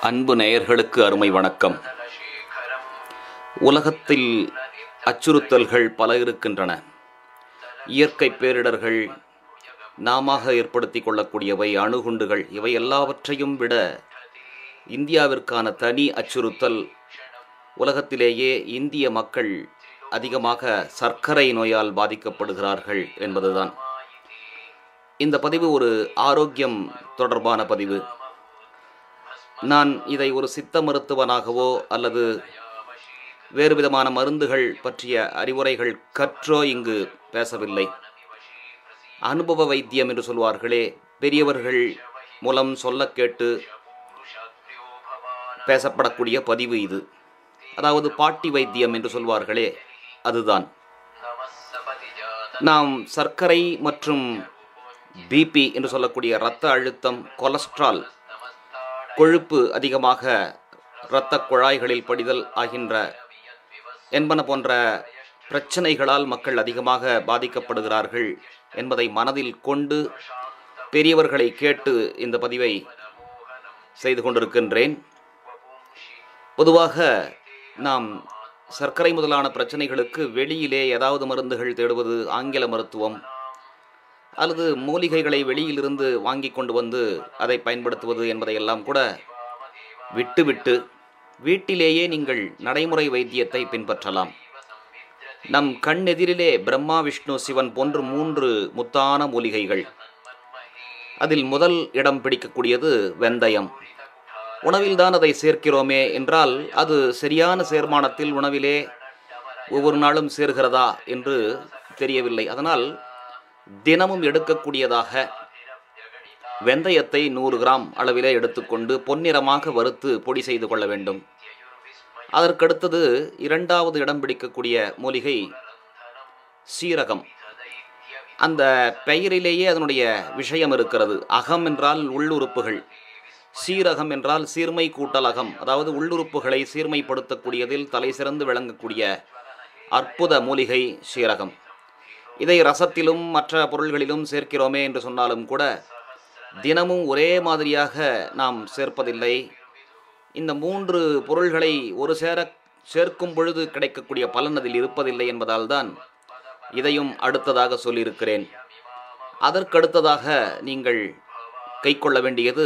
அன்பு நேயர்களுக்கு அருமை வணக்கம். உலகத்தில் அச்சுறுத்தல்கள் பல இருக்கின்றன. இயற்கை பேரிடர்கள் நாம ஏற்படுத்தி கொள்ளக்கூடியவை அணுகுண்டுகள் இவை எல்லாவற்றையும் விட இந்தியாவிற்கான தனி அச்சுறுத்தல் உலகத்திலேயே இந்திய மக்கள் அதிகமாக சர்க்கரை நோயால் பாதிக்கப்படுகிறார்கள் என்பதுதான். இந்த பதிவு ஒரு ஆரோக்கியம் தொடர்பான பதிவு. நான் இதை ஒரு சித்த மருத்துவனாகவோ அல்லது வேறு விதமான மருந்துகள் பற்றிய அறிவுரைகள் கற்றோ இங்கு பேசவில்லை. அனுபவ வைத்தியம் என்று சொல்வார்களே பெரியவர்கள் மூலம் சொல்ல கேட்டு பேசப்படக்கூடிய பதிவு இது. அதாவது பாட்டி வைத்தியம் என்று சொல்வார்களே அதுதான். நாம் சர்க்கரை மற்றும் பிபி என்று சொல்லக்கூடிய இரத்த அழுத்தம் கொலஸ்ட்ரால் கொழுப்பு அதிகமாக இரத்த குழாய்களில் படிதல் ஆகின்ற என்பன போன்ற பிரச்சனைகளால் மக்கள் அதிகமாக பாதிக்கப்படுகிறார்கள் என்பதை மனதில் கொண்டு பெரியவர்களை கேட்டு இந்த பதிவை செய்து கொண்டிருக்கின்றேன். பொதுவாக நாம் சர்க்கரை முதலான பிரச்சனைகளுக்கு வெளியிலே ஏதாவது மருந்துகள் தேடுவது ஆங்கில மருத்துவம் அல்லது மூலிகைகளை வெளியிலிருந்து வாங்கி கொண்டு வந்து அதை பயன்படுத்துவது என்பதையெல்லாம் கூட விட்டுவிட்டு வீட்டிலேயே நீங்கள் நடைமுறை வைத்தியத்தை பின்பற்றலாம். நம் கண் எதிரிலே பிரம்மா விஷ்ணு சிவன் போன்று மூன்று முத்தான மூலிகைகள். அதில் முதல் இடம் பிடிக்கக்கூடியது வெந்தயம். உணவில்தான் அதை சேர்க்கிறோமே என்றால் அது சரியான சேர்மானத்தில் உணவிலே ஒவ்வொரு நாளும் சேர்கிறதா என்று தெரியவில்லை. அதனால் தினமும் எடுக்கக்கூடியதாக வெந்தயத்தை நூறு கிராம் அளவிலே எடுத்துக்கொண்டு பொன்னிறமாக வறுத்து பொடி செய்து கொள்ள வேண்டும். அதற்கடுத்தது இரண்டாவது இடம் பிடிக்கக்கூடிய மூலிகை சீரகம். அந்த பெயரிலேயே அதனுடைய விஷயம் இருக்கிறது. அகம் என்றால் உள்ளுறுப்புகள். சீரகம் என்றால் சீர்மை கூட்டல் அகம். அதாவது உள்ளுறுப்புகளை சீர்மைப்படுத்தக்கூடியதில் தலை சிறந்து விளங்கக்கூடிய அற்புத மூலிகை சீரகம். இதை ரசத்திலும் மற்ற பொருள்களிலும் சேர்க்கிறோமே என்று சொன்னாலும் கூட தினமும் ஒரே மாதிரியாக நாம் சேர்ப்பதில்லை. இந்த மூன்று பொருள்களை ஒரு சேர சேர்க்கும் பொழுது கிடைக்கக்கூடிய பலன் அதில் இருப்பதில்லை என்பதால் தான் இதையும் அடுத்ததாக சொல்லியிருக்கிறேன். அதற்கடுத்ததாக நீங்கள் கை கொள்ள வேண்டியது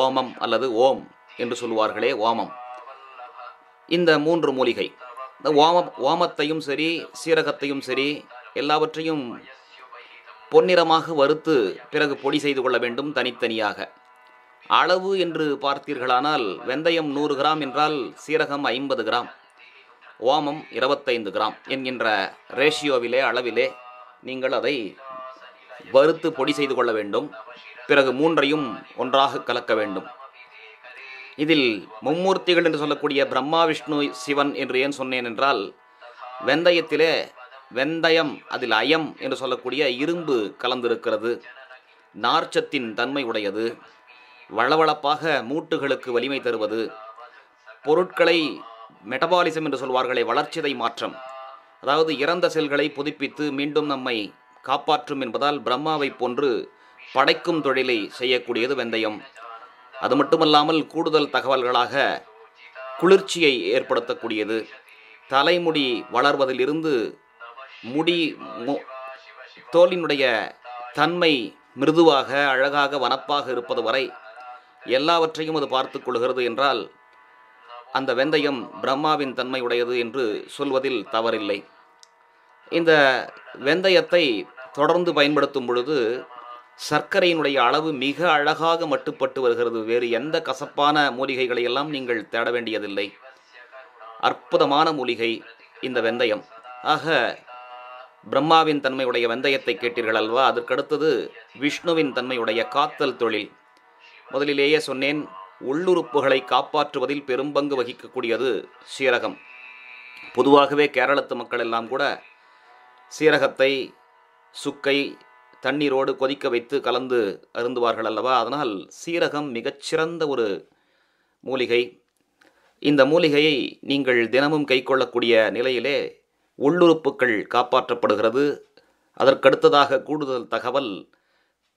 ஓமம் அல்லது ஓம் என்று சொல்லுவார்களே ஓமம். இந்த மூன்று மூலிகை. இந்த ஓமம் ஓமத்தையும் சரி சீரகத்தையும் சரி எல்லாவற்றையும் பொன்னிறமாக வறுத்து பிறகு பொடி செய்து கொள்ள வேண்டும் தனித்தனியாக. அளவு என்று பார்த்தீர்களானால் வெந்தயம் நூறு கிராம் என்றால் சீரகம் ஐம்பது கிராம் ஓமம் இருபத்தைந்து கிராம் என்கின்ற ரேஷியோவிலே அளவிலே நீங்கள் அதை வறுத்து பொடி செய்து கொள்ள வேண்டும். பிறகு மூன்றையும் ஒன்றாக கலக்க வேண்டும். இதில் மும்மூர்த்திகள் என்று சொல்லக்கூடிய பிரம்மா விஷ்ணு சிவன் என்று ஏன் சொன்னேன் என்றால் வெந்தயத்திலே வெந்தயம் அதில் அயம் என்று சொல்லக்கூடிய இரும்பு கலந்திருக்கிறது. நார்ச்சத்தின் தன்மை உடையது. வளவளப்பாக மூட்டுகளுக்கு வலிமை தருவது. பொருட்களை மெட்டபாலிசம் என்று சொல்வார்களே வளர்ச்சிதை மாற்றம். அதாவது இறந்த செல்களை புதுப்பித்து மீண்டும் நம்மை காப்பாற்றும் என்பதால் பிரம்மாவை போன்று படைக்கும் தொழிலை செய்யக்கூடியது வெந்தயம். அது மட்டுமல்லாமல் கூடுதல் தகவல்களாக குளிர்ச்சியை ஏற்படுத்தக்கூடியது. தலைமுடி வளர்வதிலிருந்து முடி தோலினுடைய தன்மை மிருதுவாக அழகாக வனப்பாக இருப்பது வரை எல்லாவற்றையும் அது பார்த்து கொள்கிறது என்றால் அந்த வெந்தயம் பிரம்மாவின் தன்மை உடையது என்று சொல்வதில் தவறில்லை. இந்த வெந்தயத்தை தொடர்ந்து பயன்படுத்தும் பொழுது சர்க்கரையினுடைய அளவு மிக அழகாக மட்டுப்பட்டு வருகிறது. வேறு எந்த கசப்பான மூலிகைகளை எல்லாம் நீங்கள் தேட வேண்டியதில்லை. அற்புதமான மூலிகை இந்த வெந்தயம். ஆக பிரம்மாவின் தன்மையுடைய வெந்தயத்தை கேட்டீர்கள் அல்வா அதற்கடுத்தது விஷ்ணுவின் தன்மையுடைய காத்தல் தொழில். முதலிலேயே சொன்னேன் உள்ளுறுப்புகளை காப்பாற்றுவதில் பெரும்பங்கு வகிக்கக்கூடியது சீரகம். பொதுவாகவே கேரளத்து மக்கள் எல்லாம் கூட சீரகத்தை சுக்கை தண்ணீரோடு கொதிக்க வைத்து கலந்து அருந்துவார்கள் அல்லவா அதனால் சீரகம் மிகச்சிறந்த ஒரு மூலிகை. இந்த மூலிகையை நீங்கள் தினமும் கைக்கொள்ளக்கூடிய நிலையிலே உள்ளுறுப்புகள் காப்பாற்றப்படுகிறது. அதற்கடுத்ததாக கூடுதல் தகவல்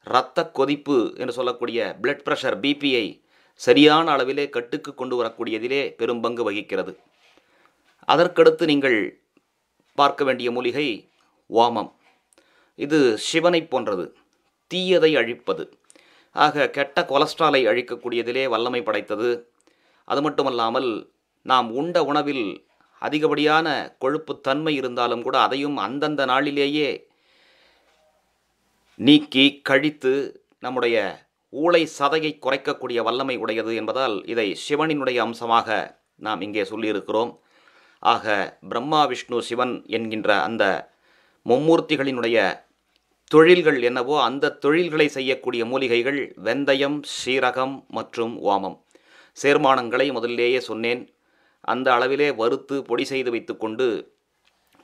இரத்த கொதிப்பு என்று சொல்லக்கூடிய பிளட் ப்ரெஷர் பிபியை சரியான அளவிலே கட்டுக்கு கொண்டு வரக்கூடியதிலே பெரும்பங்கு வகிக்கிறது. அதற்கடுத்து நீங்கள் பார்க்க வேண்டிய மூலிகை வாமம். இது சிவனை போன்றது தீயதை அழிப்பது. ஆக கெட்ட கொலஸ்ட்ராலை அழிக்கக்கூடியதிலே வல்லமை படைத்தது. அது மட்டுமல்லாமல் நாம் உண்ட உணவில் அதிகப்படியான கொழுப்புத்தன்மை இருந்தாலும் கூட அதையும் அந்தந்த நாளிலேயே நீக்கி கழித்து நம்முடைய ஊளை சதையை குறைக்கக்கூடிய வல்லமை உடையது என்பதால் இதை சிவனினுடைய அம்சமாக நாம் இங்கே சொல்லியிருக்கிறோம். ஆக பிரம்மா விஷ்ணு சிவன் என்கின்ற அந்த மும்மூர்த்திகளினுடைய தொழில்கள் என்னவோ அந்த தொழில்களை செய்யக்கூடிய மூலிகைகள் வெந்தயம் சீரகம் மற்றும் ஓமம் சேர்மானங்களை முதலிலேயே சொன்னேன். அந்த அளவிலே வறுத்து பொடி செய்து வைத்துக்கொண்டு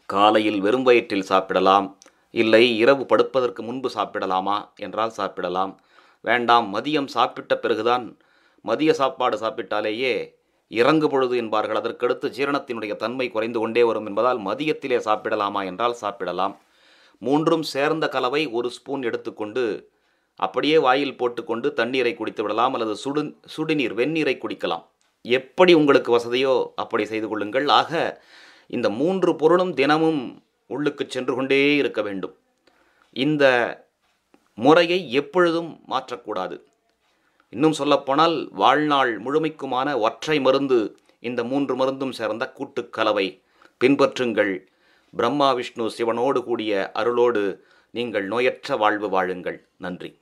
காலையில் வெறும் வயிற்றில் சாப்பிடலாம். இல்லை இரவு படுப்பதற்கு முன்பு சாப்பிடலாமா? என்றால் சாப்பிடலாம். வேண்டாம் மதியம் சாப்பிட்ட பிறகுதான் மதிய சாப்பாடு சாப்பிட்டாலேயே இறங்கு பொழுது என்பார்கள். அதற்கடுத்து ஜீரணத்தினுடைய தன்மை குறைந்து கொண்டே வரும் என்பதால் மதியத்திலே சாப்பிடலாமா என்றால் சாப்பிடலாம். மூன்றும் சேர்ந்த கலவை ஒரு ஸ்பூன் எடுத்துக்கொண்டு அப்படியே வாயில் போட்டுக்கொண்டு தண்ணீரை குடித்து விடலாம் அல்லது சுடு சுடுநீர் வெந்நீரை குடிக்கலாம். எப்படி உங்களுக்கு வசதியோ அப்படி செய்து கொள்ளுங்கள். ஆக இந்த மூன்று பொருளும் தினமும் உள்ளுக்கு சென்று கொண்டே இருக்க வேண்டும். இந்த முறையை எப்பொழுதும் மாற்றக்கூடாது. இன்னும் சொல்லப்போனால் வாழ்நாள் முழுமைக்குமான ஒற்றை மருந்து இந்த மூன்று மருந்தும் சேர்ந்த கூட்டுக்கலவை பின்பற்றுங்கள். பிரம்மா விஷ்ணு சிவனோடு கூடிய அருளோடு நீங்கள் நோயற்ற வாழ்வு வாழுங்கள். நன்றி.